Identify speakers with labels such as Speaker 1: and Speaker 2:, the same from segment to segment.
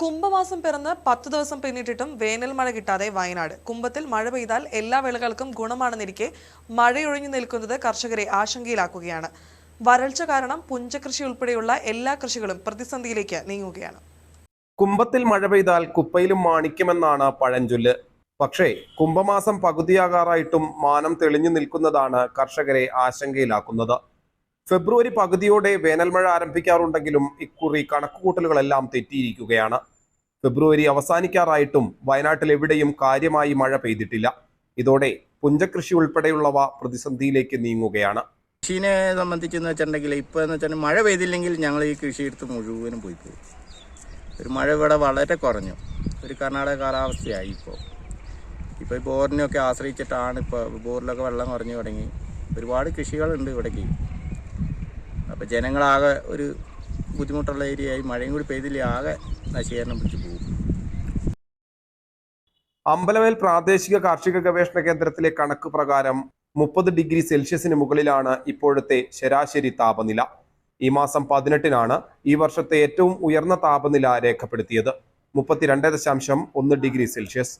Speaker 1: കുംഭമാസം പിറന്ന് പത്ത് ദിവസം പിന്നിട്ടിട്ടും വേനൽ മഴ കിട്ടാതെ വയനാട്. കുംഭത്തിൽ മഴ പെയ്താൽ എല്ലാ വിളകൾക്കും ഗുണമാണെന്നിരിക്കെ മഴയൊഴിഞ്ഞു നിൽക്കുന്നത് കർഷകരെ ആശങ്കയിലാക്കുകയാണ്. വരൾച്ച കാരണം പുഞ്ചകൃഷി ഉൾപ്പെടെയുള്ള എല്ലാ കൃഷികളും പ്രതിസന്ധിയിലേക്ക് നീങ്ങുകയാണ്.
Speaker 2: കുംഭത്തിൽ മഴ പെയ്താൽ കുപ്പയിലും മാണിക്യമെന്നാണ് പഴഞ്ചൊല്ല്. പക്ഷേ കുംഭമാസം പകുതിയാകാറായിട്ടും മാനം തെളിഞ്ഞു നിൽക്കുന്നതാണ് കർഷകരെ ആശങ്കയിലാക്കുന്നത്. ഫെബ്രുവരി പകുതിയോടെ വേനൽമഴ ആരംഭിക്കാറുണ്ടെങ്കിലും ഇക്കുറി കണക്കുകൂട്ടലുകളെല്ലാം തെറ്റിയിരിക്കുകയാണ്. ഫെബ്രുവരി അവസാനിക്കാറായിട്ടും വയനാട്ടിൽ എവിടെയും കാര്യമായി മഴ പെയ്തിട്ടില്ല. ഇതോടെ പുഞ്ചകൃഷി ഉൾപ്പെടെയുള്ളവ പ്രതിസന്ധിയിലേക്ക് നീങ്ങുകയാണ്.
Speaker 3: കൃഷിനെ സംബന്ധിച്ചെന്ന് വെച്ചിട്ടുണ്ടെങ്കിൽ ഇപ്പോൾ എന്ന് വെച്ചാൽ മഴ പെയ്തില്ലെങ്കിൽ ഞങ്ങൾ ഈ കൃഷിയെടുത്ത് മുഴുവനും പോയി പോകും. ഒരു മഴ ഇവിടെ വളരെ കുറഞ്ഞു. ഒരു കർണാടക കാലാവസ്ഥയായി ഇപ്പോൾ ഇപ്പോൾ ഈ ബോറിനെയൊക്കെ ആശ്രയിച്ചിട്ടാണ് ഇപ്പോൾ ബോറിലൊക്കെ വെള്ളം കുറഞ്ഞു തുടങ്ങി. ഒരുപാട് കൃഷികളുണ്ട് ഇവിടേക്ക്. അപ്പോൾ ജനങ്ങളാകെ ഒരു ബുദ്ധിമുട്ടുള്ള ഏരിയയായി മഴയും കൂടി പെയ്തില്ലേ ആകെ നശീകരണം പിടിച്ചു പോകും.
Speaker 2: അമ്പലവേൽ പ്രാദേശിക കാർഷിക ഗവേഷണ കേന്ദ്രത്തിലെ കണക്ക് പ്രകാരം മുപ്പത് ഡിഗ്രി സെൽഷ്യസിന് മുകളിലാണ് ഇപ്പോഴത്തെ ശരാശരി താപനില. ഈ മാസം പതിനെട്ടിനാണ് ഈ വർഷത്തെ ഏറ്റവും ഉയർന്ന താപനില രേഖപ്പെടുത്തിയത്. മുപ്പത്തിരണ്ട് ദശാംശം ഒന്ന് ഡിഗ്രി സെൽഷ്യസ്.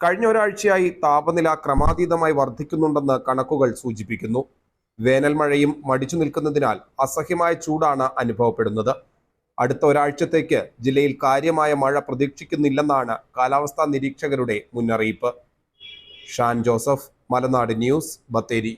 Speaker 2: കഴിഞ്ഞ ഒരാഴ്ചയായി താപനില ക്രമാതീതമായി വർദ്ധിക്കുന്നുണ്ടെന്ന് കണക്കുകൾ സൂചിപ്പിക്കുന്നു. വേനൽ മഴയും മടിച്ചു നിൽക്കുന്നതിനാൽ അസഹ്യമായ ചൂടാണ് അനുഭവപ്പെടുന്നത്. അടുത്ത ഒരാഴ്ചത്തേക്ക് ജില്ലയിൽ കാര്യമായ മഴ പ്രതീക്ഷിക്കുന്നില്ലെന്നാണ് കാലാവസ്ഥാ നിരീക്ഷകരുടെ മുന്നറിയിപ്പ്. Shan Joseph Malanad news Bathery.